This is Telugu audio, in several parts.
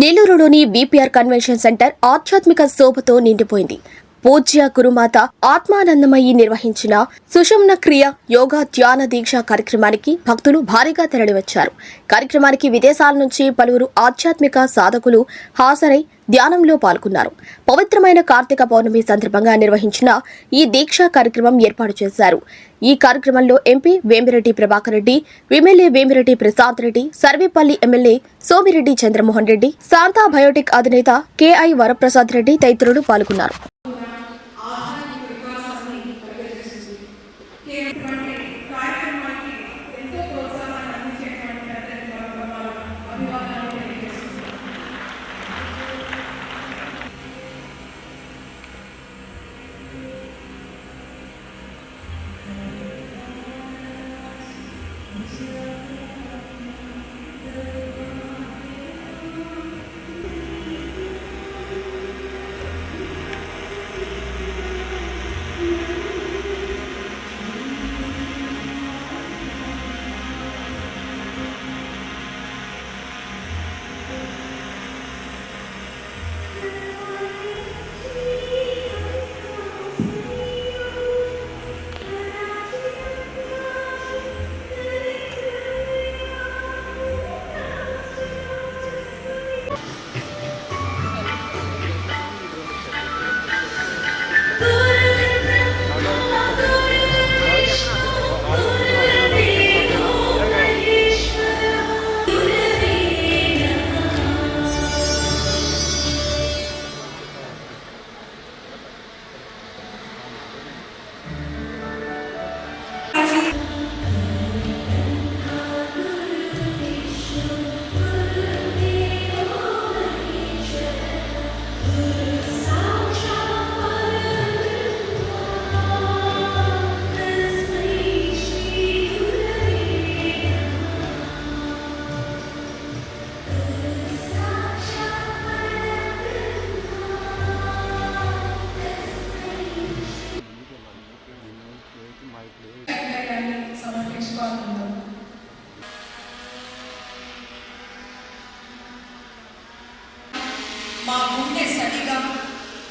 నెల్లూరులోని బీపీఆర్ కన్వెన్షన్ సెంటర్ ఆధ్యాత్మిక శోభతో నిండిపోయింది. పూజ్య గురుమాత ఆత్మానందమయ్యి నిర్వహించిన సుషమ్న క్రియ యోగా ధ్యాన దీక్ష కార్యక్రమానికి భక్తులు భారీగా తరలివచ్చారు. కార్యక్రమానికి విదేశాల నుంచి పలువురు ఆధ్యాత్మిక సాధకులు హాజరై ధ్యానంలో పాల్గొన్నారు. పవిత్రమైన కార్తీక పౌర్ణమి సందర్భంగా నిర్వహించిన ఈ దీక్షా కార్యక్రమం ఏర్పాటు చేశారు. ఈ కార్యక్రమంలో M P Vemireddy Prabhakar Reddy M L A Vemireddy Prasad Reddy Sarvepalli M L A Somireddy Chandramohan Reddy Shantha Biotic అధినేత కేఐ వరప్రసాద్ రెడ్డి తదితరులు పాల్గొన్నారు.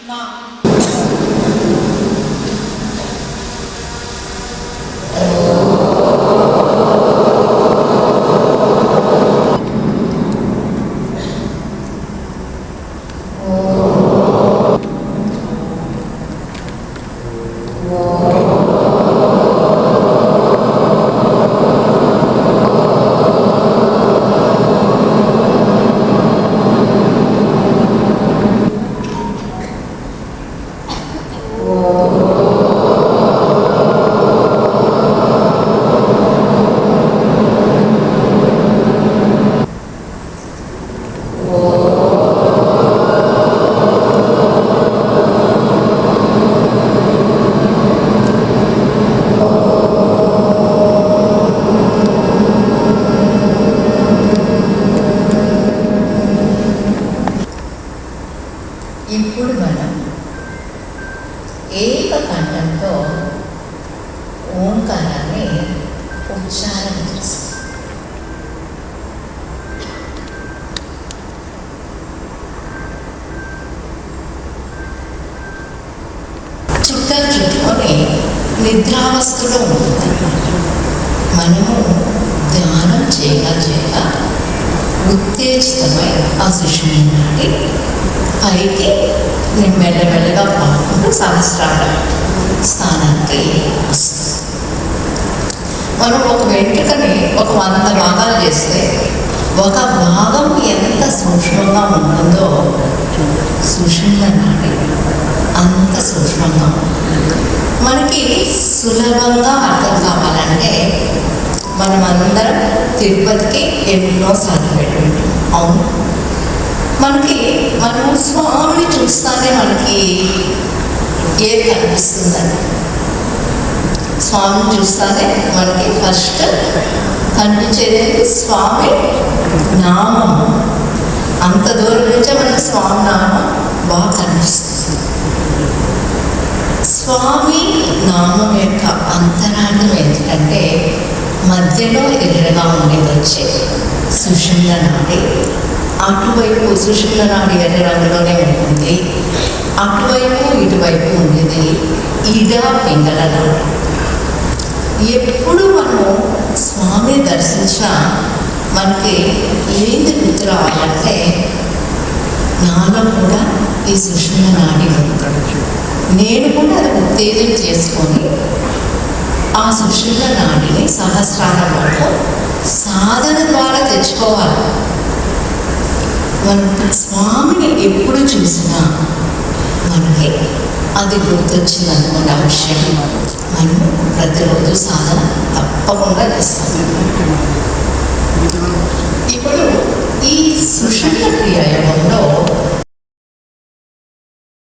那 ఏకకంఠంతో ఓంకారాన్ని ఉచ్చారణ చేస్తాం చిత్తం చుట్టుకొని నిద్రావస్థలో ఉంటుందన్నమాట మనము ధ్యానం చేయగా చేయగా ఉత్తేజితమై ఆ సుషుమ్నాడి అయితే నేను మెల్లమెల్లగా పాకుంటూ సహస్రాల స్థానానికి వస్తుంది మనం ఒక వెంట్రుకని ఒక వంద భాగాలు చేస్తే ఒక భాగం ఎంత సూక్ష్మంగా ఉంటుందో సుషుమ్న నాడి అంత సూక్ష్మంగా ఉంటుంది. మనకి సులభంగా అర్థం కావాలంటే మనమందరం తిరుపతికి ఎన్నోసార్లు వెళ్ళి అవును. మనకి మనం స్వామిని చూస్తానే మనకి ఏది కనిపిస్తుందని స్వామిని చూస్తానే మనకి ఫస్ట్ కనిపించేది స్వామి నామం. అంత దూరం నుంచే మనకి స్వామి నామం బాగా కనిపిస్తుంది. స్వామి నామం యొక్క అంతరాంగం ఏంటంటే మధ్యలో ఎర్రగా ఉండేది వచ్చే సుషుమ్న నాడి అటువైపు సుషుమ్న నాడి రంగులోనే ఉంటుంది. అటువైపు ఇటువైపు ఉండేది ఇడ పింగళ నాడి ఎప్పుడు మనము స్వామి దర్శించినా మనకి ఏంది గుర్తు రావాలంటే నాలో కూడా ఈ సుషుమ్న నాడి ఉంది నేను కూడా అది ఉత్తేజం చేసుకొని ఆ సుషుమ్న నాడిని సహస్రాల వరకు సాధన ద్వారా తెచ్చుకోవాలి. మనం స్వామిని ఎప్పుడు చూసినా మనకి అది గుర్తొచ్చింది అనుకోండి ఆ విషయం. మనం ప్రతిరోజు సాధన తప్పకుండా చేస్తాం. ఇప్పుడు ఈ సుషుమ్న క్రియాయోగంలో